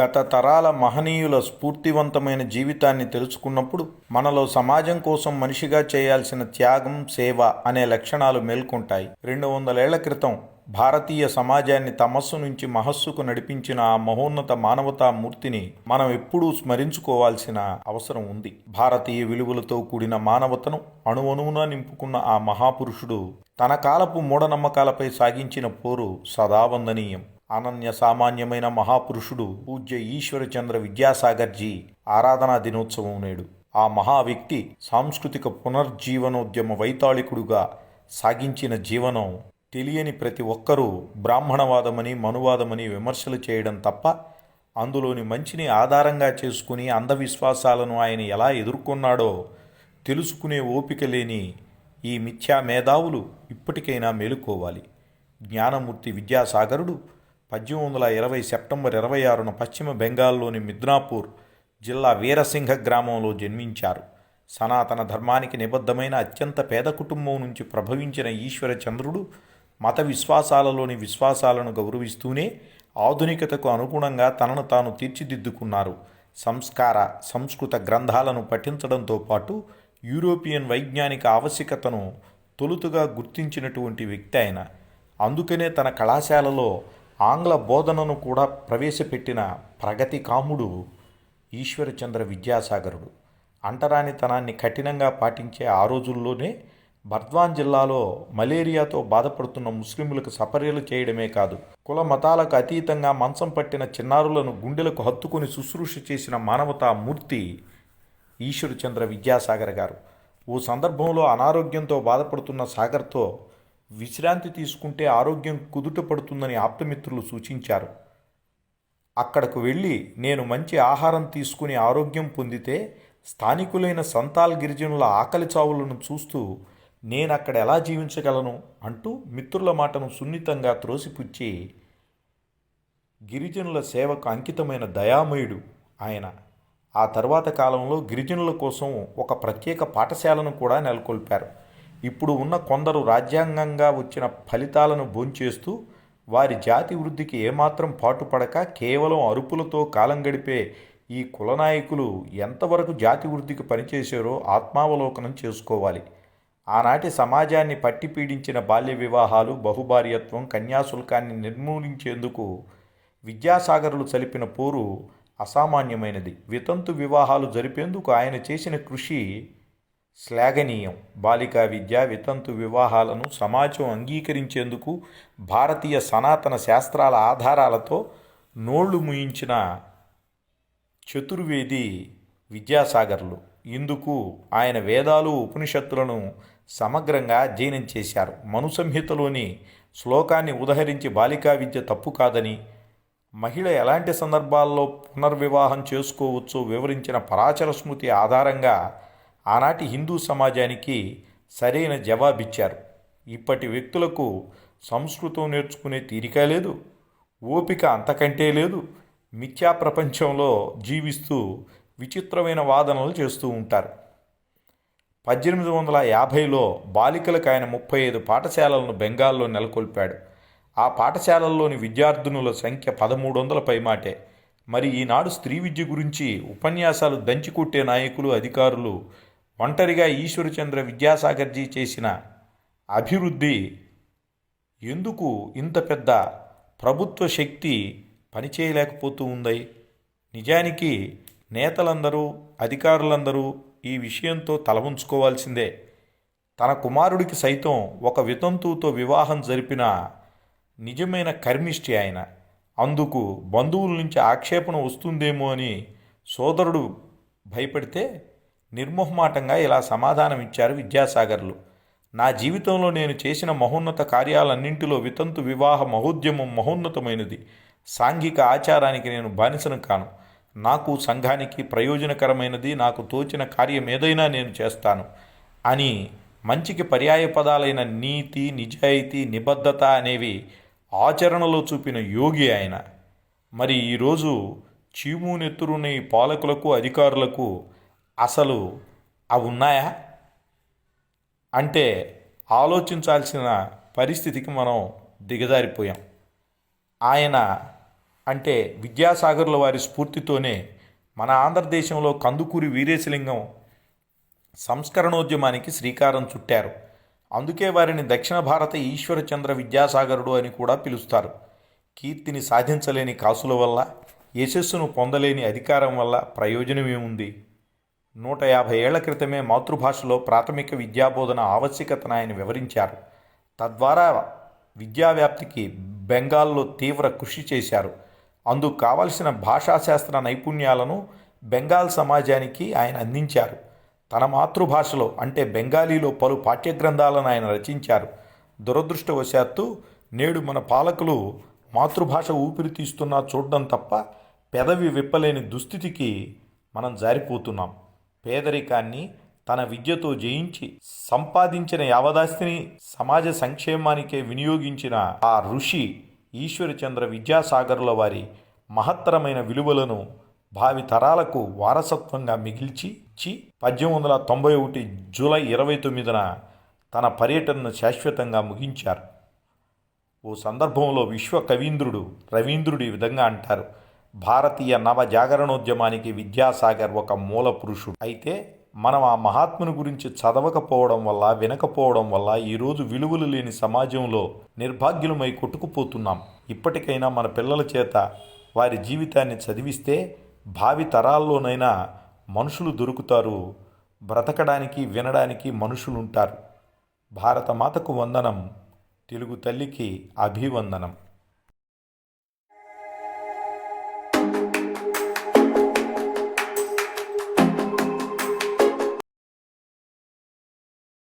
గత తరాల మహనీయుల స్ఫూర్తివంతమైన జీవితాన్ని తెలుసుకున్నప్పుడు మనలో సమాజం కోసం మనిషిగా చేయాల్సిన త్యాగం సేవ అనే లక్షణాలు మేల్కొంటాయి. రెండు వందలేళ్ళ క్రితం భారతీయ సమాజాన్ని తమస్సు నుంచి మహస్సుకు నడిపించిన ఆ మహోన్నత మానవతా మూర్తిని మనం ఎప్పుడూ స్మరించుకోవాల్సిన అవసరం ఉంది. భారతీయ విలువలతో కూడిన మానవతను అణువణువున నింపుకున్న ఆ మహాపురుషుడు తన కాలపు మూఢనమ్మకాలపై సాగించిన పోరు సదావందనీయం అనన్య సామాన్యమైన మహాపురుషుడు పూజ్య ఈశ్వరచంద్ర విద్యాసాగర్జీ ఆరాధనా దినోత్సవం నేడు. ఆ మహా వ్యక్తి సాంస్కృతిక పునర్జీవనోద్యమ వైతాళికుడుగా సాగించిన జీవనం తెలియని ప్రతి ఒక్కరూ బ్రాహ్మణవాదమని మనువాదమని విమర్శలు చేయడం తప్ప అందులోని మంచిని ఆధారంగా చేసుకుని అంధవిశ్వాసాలను ఆయన ఎలా ఎదుర్కొన్నాడో తెలుసుకునే ఓపిక లేని ఈ మిథ్యా మేధావులు ఇప్పటికైనా మేలుకోవాలి. జ్ఞానమూర్తి విద్యాసాగరుడు పద్దెనిమిది వందల ఇరవై సెప్టెంబర్ ఇరవై ఆరున పశ్చిమ బెంగాల్లోని మిద్నాపూర్ జిల్లా వీరసింహ గ్రామంలో జన్మించారు. సనాతన ధర్మానికి నిబద్ధమైన అత్యంత పేద కుటుంబం నుంచి ప్రభవించిన ఈశ్వర చంద్రుడు మత విశ్వాసాలలోని విశ్వాసాలను గౌరవిస్తూనే ఆధునికతకు అనుగుణంగా తనను తాను తీర్చిదిద్దుకున్నారు. సంస్కార సంస్కృత గ్రంథాలను పఠించడంతో పాటు యూరోపియన్ వైజ్ఞానిక ఆవశ్యకతను తొలుతుగా గుర్తించినటువంటి వ్యక్తి ఆయన. అందుకనే తన కళాశాలలో ఆంగ్ల బోధనను కూడా ప్రవేశపెట్టిన ప్రగతి కాముడు ఈశ్వరచంద్ర విద్యాసాగరుడు. అంటరానితనాన్ని కఠినంగా పాటించే ఆ రోజుల్లోనే బర్ద్వాన్ జిల్లాలో మలేరియాతో బాధపడుతున్న ముస్లింలకు సపర్యలు చేయడమే కాదు కుల మతాలకు అతీతంగా మంచం పట్టిన చిన్నారులను గుండెలకు హత్తుకుని శుశ్రూష చేసిన మానవతా మూర్తి ఈశ్వరచంద్ర విద్యాసాగర్ గారు. ఓ సందర్భంలో అనారోగ్యంతో బాధపడుతున్న సాగర్తో విశ్రాంతి తీసుకుంటే ఆరోగ్యం కుదుట పడుతుందని ఆప్తమిత్రులు సూచించారు. అక్కడకు వెళ్ళి నేను మంచి ఆహారం తీసుకుని ఆరోగ్యం పొందితే స్థానికులైన సంతాల్ గిరిజనుల ఆకలి చావులను చూస్తూ నేను అక్కడ ఎలా జీవించగలను అంటూ మిత్రుల మాటను సున్నితంగా త్రోసిపుచ్చి గిరిజనుల సేవకు అంకితమైన దయామయుడు ఆయన. ఆ తర్వాత కాలంలో గిరిజనుల కోసం ఒక ప్రత్యేక పాఠశాలను కూడా నెలకొల్పారు. ఇప్పుడు ఉన్న కొందరు రాజ్యాంగంగా వచ్చిన ఫలితాలను భోంచేస్తూ వారి జాతి వృద్ధికి ఏమాత్రం పాటుపడక కేవలం అరుపులతో కాలం గడిపే ఈ కులనాయకులు ఎంతవరకు జాతి వృద్ధికి పనిచేశారో ఆత్మావలోకనం చేసుకోవాలి. ఆనాటి సమాజాన్ని పట్టి పీడించిన బాల్య వివాహాలు బహుభార్యత్వం కన్యాశుల్కాన్ని నిర్మూలించేందుకు విద్యాసాగరులు చలిపిన పోరు అసామాన్యమైనది. వితంతు వివాహాలు జరిపేందుకు ఆయన చేసిన కృషి శ్లాఘనీయం. బాలికా విద్య వితంతు వివాహాలను సమాజం అంగీకరించేందుకు భారతీయ సనాతన శాస్త్రాల ఆధారాలతో నోళ్ళు ముయించిన చతుర్వేది విద్యాసాగర్లు. ఇందుకు ఆయన వేదాలు ఉపనిషత్తులను సమగ్రంగా అధ్యయనం చేశారు. మనుసంహితలోని శ్లోకాన్ని ఉదహరించి బాలికా విద్య తప్పు కాదని మహిళ ఎలాంటి సందర్భాల్లో పునర్వివాహం చేసుకోవచ్చో వివరించిన పరాచర స్మృతి ఆధారంగా ఆనాటి హిందూ సమాజానికి సరైన జవాబిచ్చారు. ఇప్పటి వ్యక్తులకు సంస్కృతం నేర్చుకునే తీరిక లేదు ఓపిక అంతకంటే లేదు. మిథ్యా ప్రపంచంలో జీవిస్తూ విచిత్రమైన వాదనలు చేస్తూ ఉంటారు. పద్దెనిమిది వందల యాభైలో బాలికలకు ఆయన ముప్పై ఐదు పాఠశాలలను బెంగాల్లో నెలకొల్పాడు. ఆ పాఠశాలల్లోని విద్యార్థినుల సంఖ్య పదమూడు వందల పైమాటే మరి ఈనాడు స్త్రీ విద్య గురించి ఉపన్యాసాలు దంచికొట్టే నాయకులు అధికారులు ఒంటరిగా ఈశ్వరచంద్ర విద్యాసాగర్జీ చేసిన అభివృద్ధి ఎందుకు ఇంత పెద్ద ప్రభుత్వ శక్తి పనిచేయలేకపోతూ ఉంది? నిజానికి నేతలందరూ అధికారులందరూ ఈ విషయంతో తల ఉంచుకోవాల్సిందే తన కుమారుడికి సైతం ఒక వితంతువుతో వివాహం జరిపిన నిజమైన కర్మిష్టి ఆయన. అందుకు బంధువుల నుంచి ఆక్షేపణ వస్తుందేమో అని సోదరుడు భయపడితే నిర్మోహమాటంగా ఇలా సమాధానం ఇచ్చారు విద్యాసాగర్లు. నా జీవితంలో నేను చేసిన మహోన్నత కార్యాలన్నింటిలో వితంతు వివాహ మహోద్యమం మహోన్నతమైనది. సాంఘిక ఆచారానికి నేను బానిసను కాను. నాకు సంఘానికి ప్రయోజనకరమైనది నాకు తోచిన కార్యం ఏదైనా నేను చేస్తాను. అని మంచికి పర్యాయ పదాలైన నీతి నిజాయితీ నిబద్ధత అనేవి ఆచరణలో చూపిన యోగి ఆయన. మరి ఈరోజు చీము నెత్తురున్న ఈ పాలకులకు అధికారులకు అసలు అవి ఉన్నాయా? అంటే ఆలోచించాల్సిన పరిస్థితికి మనం దిగజారిపోయాం. ఆయన అంటే విద్యాసాగర్ల వారి స్ఫూర్తితోనే మన ఆంధ్రదేశంలో కందుకూరి వీరేశలింగం సంస్కరణోద్యమానికి శ్రీకారం చుట్టారు. అందుకే వారిని దక్షిణ భారత ఈశ్వరచంద్ర విద్యాసాగరుడు అని కూడా పిలుస్తారు. కీర్తిని సాధించలేని కాసుల వల్ల యశస్సును పొందలేని అధికారం వల్ల ప్రయోజనమేముంది? నూట యాభై ఏళ్ళ క్రితమే మాతృభాషలో ప్రాథమిక విద్యాబోధన ఆవశ్యకతను ఆయన వివరించారు. తద్వారా విద్యావ్యాప్తికి బెంగాల్లో తీవ్ర కృషి చేశారు. అందుకు కావలసిన భాషాశాస్త్ర నైపుణ్యాలను బెంగాల్ సమాజానికి ఆయన అందించారు. తన మాతృభాషలో అంటే బెంగాలీలో పలు పాఠ్యగ్రంథాలను ఆయన రచించారు. దురదృష్టవశాత్తు నేడు మన పాలకులు మాతృభాష ఊపిరి తీస్తున్నా చూడడం తప్ప పెదవి విప్పలేని దుస్థితికి మనం జారిపోతున్నాం. పేదరికాన్ని తన విద్యతో జయించి సంపాదించిన యావదాస్తిని సమాజ సంక్షేమానికే వినియోగించిన ఆ ఋషి ఈశ్వరచంద్ర విద్యాసాగరుల వారి మహత్తరమైన విలువలను భావి తరాలకు వారసత్వంగా మిగిల్చి చి పద్దెనిమిది వందల తొంభై ఒకటి జూలై ఇరవై తొమ్మిదిన తన పర్యటనను శాశ్వతంగా ముగించారు. ఓ సందర్భంలో విశ్వ కవీంద్రుడు రవీంద్రుడు ఈ విధంగా అంటారు. భారతీయ నవ జాగరణోద్యమానికి విద్యాసాగర్ ఒక మూల పురుషుడు. అయితే మనం ఆ మహాత్ముని గురించి చదవకపోవడం వల్ల వినకపోవడం వల్ల ఈరోజు విలువలు లేని సమాజంలో నిర్భాగ్యులమై కొట్టుకుపోతున్నాం. ఇప్పటికైనా మన పిల్లల చేత వారి జీవితాన్ని చదివిస్తే భావి తరాల్లోనైనా మనుషులు దొరుకుతారు. బ్రతకడానికి వినడానికి మనుషులుంటారు. భారతమాతకు వందనం తెలుగు తల్లికి అభివందనం.